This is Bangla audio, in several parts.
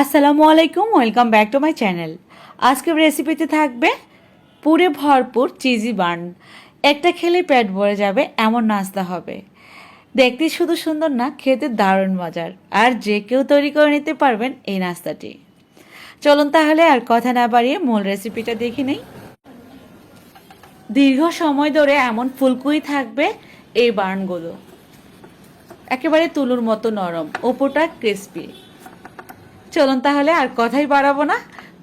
আসসালামু আলাইকুম, welcome back to my channel. আজকের রেসিপিতে থাকবে পুরে ভরপুর চিজি বার্ন। একটা খেলে পেট ভরে যাবে, এমন নাস্তা হবে। দেখতে শুধু সুন্দর না, খেতে দারুণ মজার। আর যে কেউ তৈরি করে নিতে পারবেন এই নাস্তাটি। চলুন তাহলে আর কথা না বাড়িয়ে মূল রেসিপিটা দেখে নেই। দীর্ঘ সময় ধরে এমন ফুলকুই থাকবে এই বার্নগুলো। একেবারে তুলুর মতো নরম, ওপরটা ক্রিস্পি চলুন তাহলে আর কথাই বাড়াবো না।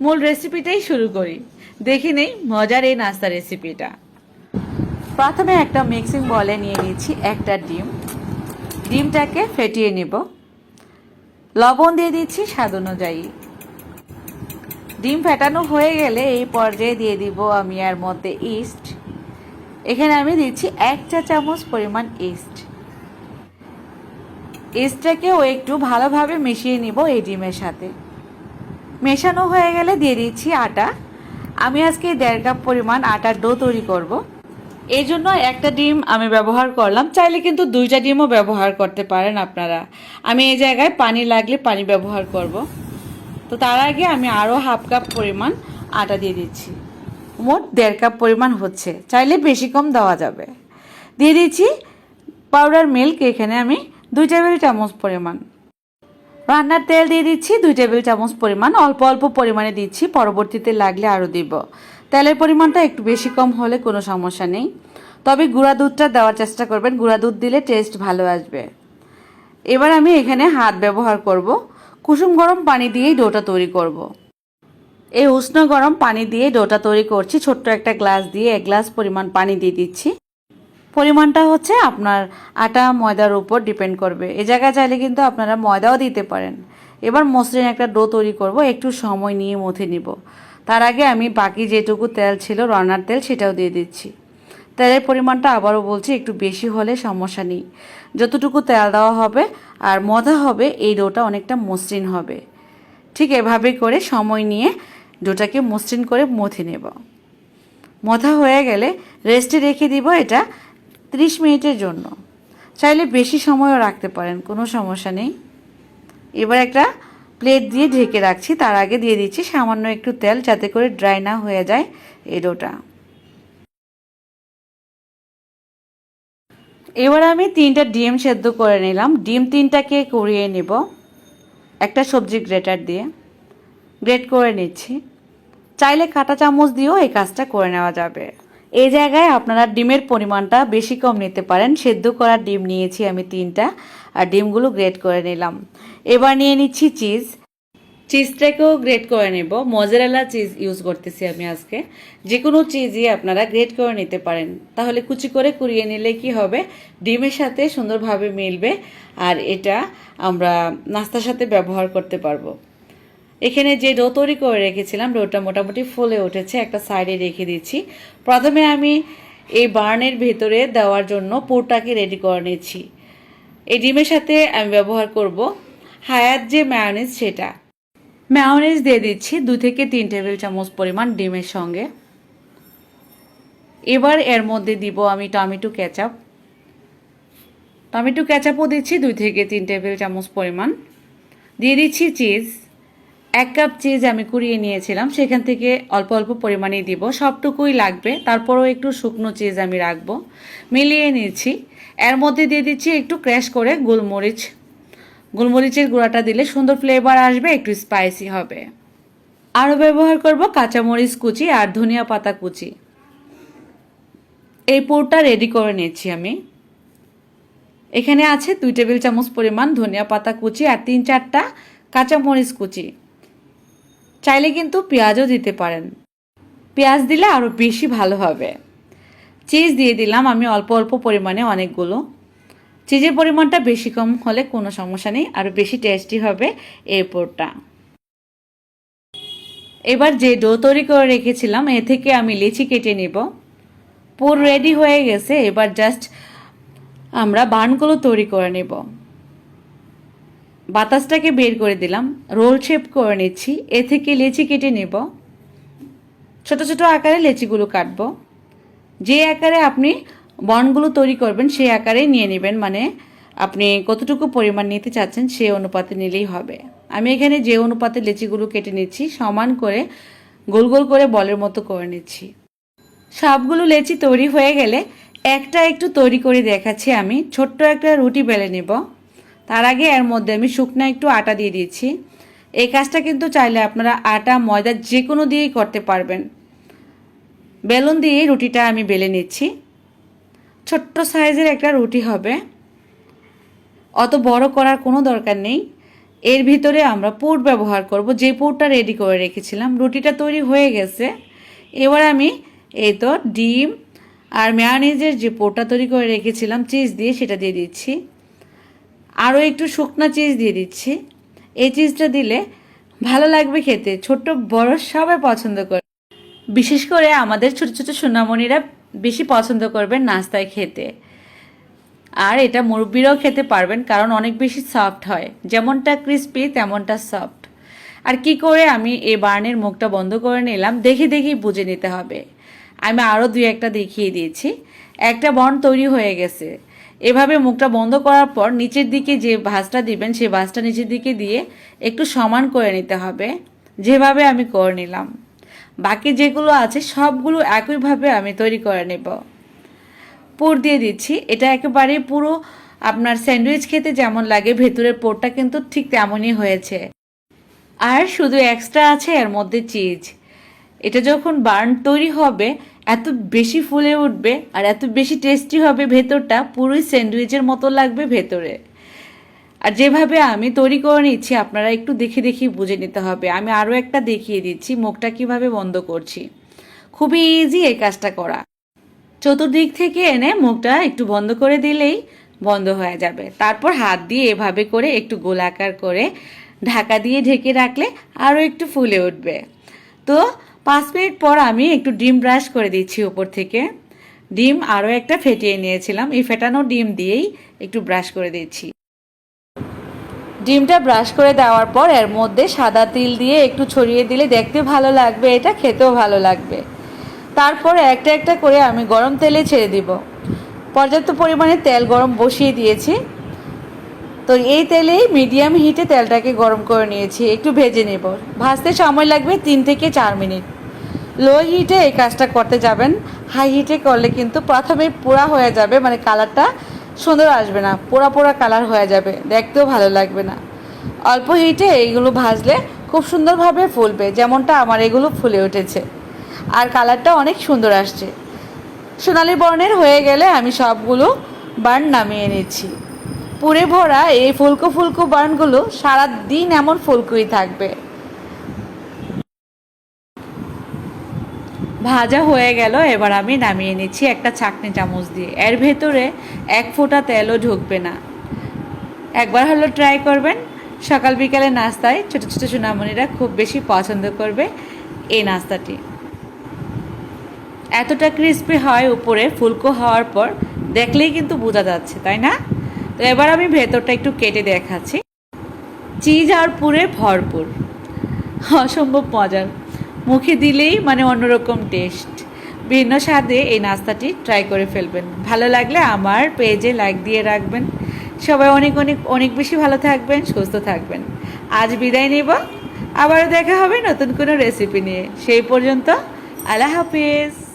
মূল রেসিপিটাই শুরু করি। দেখি নেই মজার এই নাস্তা রেসিপিটা প্রথমে একটা মিক্সিং বলে নিয়ে নিচ্ছি একটা ডিম। ডিমটাকে ফেটিয়ে নেব। লবণ দিয়ে দিচ্ছি স্বাদ অনুযায়ী। ডিম ফেটানো হয়ে গেলে এই পর্যায়ে দিয়ে দিব আমি এর মধ্যে ইস্ট এখানে আমি দিচ্ছি এক চা চামচ পরিমাণ ইস্ট ইস্টটাকেও একটু ভালোভাবে মিশিয়ে নিব এই ডিমের সাথে। মেশানো হয়ে গেলে দিয়ে দিচ্ছি আটা। আমি আজকে দেড় কাপ পরিমাণ আটার ডো তৈরি করব। এই জন্য একটা ডিম আমি ব্যবহার করলাম। চাইলে কিন্তু দুইটা ডিমও ব্যবহার করতে পারেন আপনারা। আমি এই জায়গায় পানি লাগলে পানি ব্যবহার করব। তো তার আগে আমি আরও হাফ কাপ পরিমাণ আটা দিয়ে দিচ্ছি। মোট দেড় কাপ পরিমাণ হচ্ছে। চাইলে বেশি কম দেওয়া যাবে। দিয়ে দিচ্ছি পাউডার মিল্ক। এখানে আমি দুই টেবিল চামচ পরিমাণ। রান্নার তেল দিয়ে দিচ্ছি দুই টেবিল চামচ পরিমাণ। অল্প অল্প পরিমাণে দিচ্ছি, পরবর্তীতে লাগলে আরও দিব। তেলের পরিমাণটা একটু বেশি কম হলে কোনো সমস্যা নেই। তবে গুঁড়া দুধটা দেওয়ার চেষ্টা করবেন। গুঁড়া দুধ দিলে টেস্ট ভালো আসবে। এবার আমি এখানে হাত ব্যবহার করব। কুসুম গরম পানি দিয়েই ডোটা তৈরি করব। এই উষ্ণ গরম পানি দিয়ে ডোটা তৈরি করছি। ছোট্ট একটা গ্লাস দিয়ে এক গ্লাস পরিমাণ পানি দিয়ে দিচ্ছি। পরিমাণটা হচ্ছে আপনার আটা, ময়দার উপর ডিপেন্ড করবে। এ জায়গায় চাইলে কিন্তু আপনারা ময়দাও দিতে পারেন। এবার মসৃণ একটা ডো তৈরি করব, একটু সময় নিয়ে মথে নিব। তার আগে আমি বাকি যেটুকু তেল ছিল, রান্নার তেল, সেটাও দিয়ে দিচ্ছি। তেলের পরিমাণটা আবারও বলছি, একটু বেশি হলে সমস্যা নেই। যতটুকু তেল দেওয়া হবে আর মজা হবে, এই ডোটা অনেকটা মসৃণ হবে। ঠিক এভাবে করে সময় নিয়ে ডোটাকে মসৃণ করে মথে নেব। মথা হয়ে গেলে রেস্টে রেখে দিব এটা ত্রিশ মিনিটের জন্য। চাইলে বেশি সময়ও রাখতে পারেন, কোনো সমস্যা নেই। এবার একটা প্লেট দিয়ে ঢেকে রাখছি, তার আগে দিয়ে দিচ্ছি সামান্য একটু তেল যাতে করে ড্রাই না হয়ে যায় এই এবার আমি তিনটা ডিম সেদ্ধ করে নিলাম। ডিম তিনটাকে কুড়িয়ে নেব, একটা সবজি গ্রেটার দিয়ে। গ্রেট করে নিচ্ছি। চাইলে কাঁটা চামচ দিয়েও এই কাজটা করে নেওয়া যাবে। এই জায়গায় আপনারা ডিমের পরিমাণটা বেশি কম নিতে পারেন। সেদ্ধ করা ডিম নিয়েছি আমি তিনটা, আর ডিমগুলো গ্রেট করে নিলাম। এবার নিয়ে নিচ্ছি চিজ। চিজটাকেও গ্রেট করে নেব। মজারেলা চিজ ইউজ করতেছি আমি আজকে। যে কোনো চিজই আপনারা গ্রেট করে নিতে পারেন। তাহলে কুচি করে কুড়িয়ে নিলে কি হবে? ডিমের সাথে সুন্দরভাবে মিলবে, আর এটা আমরা নাস্তার সাথে ব্যবহার করতে পারব। এখানে যে ডো তৈরি করে রেখেছিলাম ডোটা মোটামুটি ফুলে উঠেছে, একটা সাইডে রেখে দিচ্ছি। প্রথমে আমি এই বার্নের ভেতরে দেওয়ার জন্য পুরটাকে রেডি করে নিচ্ছি। এই ডিমের সাথে আমি ব্যবহার করব হায়াত যে ম্যায়োনিজ সেটা। ম্যায়োনিজ দিয়ে দিচ্ছি দু থেকে তিন টেবিল চামচ পরিমাণ ডিমের সঙ্গে। এবার এর মধ্যে দিব আমি টমেটো কেচাপ। টমেটো কেচাপও দিচ্ছি দুই থেকে তিন টেবিল চামচ পরিমাণ। দিয়ে দিচ্ছি চিজ এক কাপ চিজ আমি কুড়িয়ে নিয়েছিলাম, সেখান থেকে অল্প অল্প পরিমাণে দিব, সবটুকুই লাগবে, তারপরও একটু শুকনো চিজ আমি রাখব। মিলিয়ে নিচ্ছি এর মধ্যে দিয়ে দিচ্ছি একটু ক্র্যাশ করে গোলমরিচ। গোলমরিচের গুঁড়াটা দিলে সুন্দর ফ্লেভার আসবে, একটু স্পাইসি হবে। আরও ব্যবহার করব কাঁচামরিচ কুচি আর ধনিয়া পাতা কুচি। এই পোরটা রেডি করে নিচ্ছি আমি। এখানে আছে দুই টেবিল চামচ পরিমাণ ধনিয়া পাতা কুচি আর তিন চারটা কাঁচামরিচ কুচি। চাইলে কিন্তু পেঁয়াজও দিতে পারেন। পেঁয়াজ দিলে আরও বেশি ভালো হবে। চিজ দিয়ে দিলাম আমি অল্প অল্প পরিমাণে অনেকগুলো। চিজের পরিমাণটা বেশি কম হলে কোনো সমস্যা নেই আরও বেশি টেস্টি হবে এই পোরটা। এবার যে ডো তৈরি করে রেখেছিলাম, এ থেকে আমি লিচি কেটে নেব। পুর রেডি হয়ে গেছে, এবার জাস্ট আমরা বানগুলো তৈরি করে নেব। বাতাসটাকে বের করে দিলাম। রোল শেপ করে নিচ্ছি। এ থেকে লেচি কেটে নেব। ছোট ছোট আকারে লেচিগুলো কাটবো। যে আকারে আপনি বনগুলো তৈরি করবেন সেই আকারেই নিয়ে নেবেন। মানে আপনি কতটুকু পরিমাণ নিতে চাচ্ছেন, সে অনুপাতে নিলেই হবে। আমি এখানে যে অনুপাতে লেচিগুলো কেটে নিচ্ছি, সমান করে, গোল গোল করে বলের মতো করে নিচ্ছি। সবগুলো লেচি তৈরি হয়ে গেলে একটা একটু তৈরি করে দেখাচ্ছি আমি। ছোট্ট একটা রুটি বেলে নেব। তার আগে এর মধ্যে আমি শুকনো একটু আটা দিয়ে দিয়েছি। এই কাজটা কিন্তু চাইলে আপনারা আটা, ময়দা যে কোনো দিয়েই করতে পারবেন। বেলুন দিয়ে রুটিটা আমি বেলে নিচ্ছি। ছোট্ট সাইজের একটা রুটি হবে। অত বড় করার কোনো দরকার নেই। এর ভিতরে আমরা পুর ব্যবহার করব। যে পুরটা রেডি করে রেখেছিলাম, রুটিটা তৈরি হয়ে গেছে। এবার আমি এই তো ডিম আর মেয়ানিজের যে পোরটা তৈরি করে রেখেছিলাম চিজ দিয়ে সেটা দিয়ে দিচ্ছি। আরও একটু শুকনো চিজ দিয়ে দিচ্ছি। এই চিজটা দিলে ভালো লাগবে খেতে। ছোট্ট বড় সবাই পছন্দ করে। বিশেষ করে আমাদের ছোট ছোট সোনামণিরা বেশি পছন্দ করবেন নাস্তায় খেতে। আর এটা মুরব্বীরাও খেতে পারবেন, কারণ অনেক বেশি সফট হয়। যেমনটা ক্রিস্পি তেমনটা সফট আর কি করে আমি এই বার্নের মুখটা বন্ধ করে নিলাম, দেখে দেখেই বুঝে নিতে হবে। আমি আরও দুই একটা দেখিয়ে দিয়েছি। একটা বর্ণ তৈরি হয়ে গেছে। এভাবে মুখটা বন্ধ করার পর নিচের দিকে যে ভাঁজটা দিবেন, সেই ভাঁজটা নিচের দিকে দিয়ে একটু সমান করে নিতে হবে। যেভাবে আমি করে নিলাম। বাকি যেগুলো আছে, সবগুলো একইভাবে আমি তৈরি করে নেব। পুর দিয়ে দিচ্ছি। এটা একেবারে পুরো আপনার স্যান্ডউইচ খেতে যেমন লাগে, ভেতরের পোরটা কিন্তু ঠিক তেমনই হয়েছে। আর শুধু এক্সট্রা আছে, এর মধ্যে চিজ এটা যখন বার্ন তৈরি হবে এত বেশি ফুলে উঠবে আর এত বেশি টেস্টি হবে ভেতরটা, পুরোই স্যান্ডউইচের মতো লাগবে ভেতরে। আর যেভাবে আমি তৈরি করে নিচ্ছি, আপনারা একটু দেখে দেখে বুঝে নিতে হবে। আমি আরও একটা দেখিয়ে দিচ্ছি, মুখটা কীভাবে বন্ধ করছি। খুবই ইজি এই কাজটা করা। চতুর্দিক থেকে এনে মুখটা একটু বন্ধ করে দিলেই বন্ধ হয়ে যাবে। তারপর হাত দিয়ে এভাবে করে একটু গোলাকার করে ঢাকা দিয়ে ঢেকে রাখলে আরও একটু ফুলে উঠবে। তো পাঁচ মিনিট পর আমি একটু ডিম ব্রাশ করে দিচ্ছি উপর থেকে। ডিম আরও একটা ফেটিয়ে নিয়েছিলাম। এই ফেটানো ডিম দিয়েই একটু ব্রাশ করে দিচ্ছি। ডিমটা ব্রাশ করে দেওয়ার পর এর মধ্যে সাদা তিল দিয়ে একটু ছড়িয়ে দিলে দেখতে ভালো লাগবে, এটা খেতেও ভালো লাগবে। তারপরে একটা একটা করে আমি গরম তেলে ছেড়ে দিব। পর্যাপ্ত পরিমাণে তেল গরম বসিয়ে দিয়েছি। তো এই তেলেই মিডিয়াম হিটে তেলটাকে গরম করে নিয়েছি। একটু ভেজে নেব। ভাজতে সময় লাগবে তিন থেকে চার মিনিট। লো হিটে এই কাজটা করতে যাবেন। হাই হিটে করলে কিন্তু প্রথমে পোড়া হয়ে যাবে মানে কালারটা সুন্দর আসবে না। পোড়া পোড়া কালার হয়ে যাবে, দেখতেও ভালো লাগবে না। অল্প হিটে এইগুলো ভাজলে খুব সুন্দরভাবে ফুলবে, যেমনটা আমার এগুলো ফুলে উঠেছে। আর কালারটা অনেক সুন্দর আসছে। সোনালি বর্ণের হয়ে গেলে আমি সবগুলো বার্ন নামিয়ে নিচ্ছি। পুরে ভরা এই ফুলকো ফুলকো বার্নগুলো সারা দিন এমন ফুলকুই থাকবে। ভাজা হয়ে গেল, এবার আমি নামিয়ে নিচ্ছি একটা চাকনি চামচ দিয়ে। এর ভেতরে এক ফোঁটা তেলও ঢুকবে না। একবার হলো ট্রাই করবেন, সকাল বিকালে নাস্তায় ছোটো ছোটো সোনামণিরা খুব বেশি পছন্দ করবে এই নাস্তাটি। এতটা ক্রিস্পি হয় উপরে ফুলকো হওয়ার পর, দেখলেই কিন্তু বোঝা যাচ্ছে, তাই না? তো এবার আমি ভেতরটা একটু কেটে দেখাচ্ছি। চিজ আর পুরে ভরপুর। অসম্ভব মজার। মুখে দিলেই মানে অন্যরকম টেস্ট ভিন্ন স্বাদে এই নাস্তাটি ট্রাই করে ফেলবেন। ভালো লাগলে আমার পেজে লাইক দিয়ে রাখবেন। সবাই অনেক অনেক অনেক বেশি ভালো থাকবেন, সুস্থ থাকবেন। আজ বিদায় নেব। আবারও দেখা হবে নতুন কোনো রেসিপি নিয়ে। সেই পর্যন্ত আল্লাহ হাফিজ।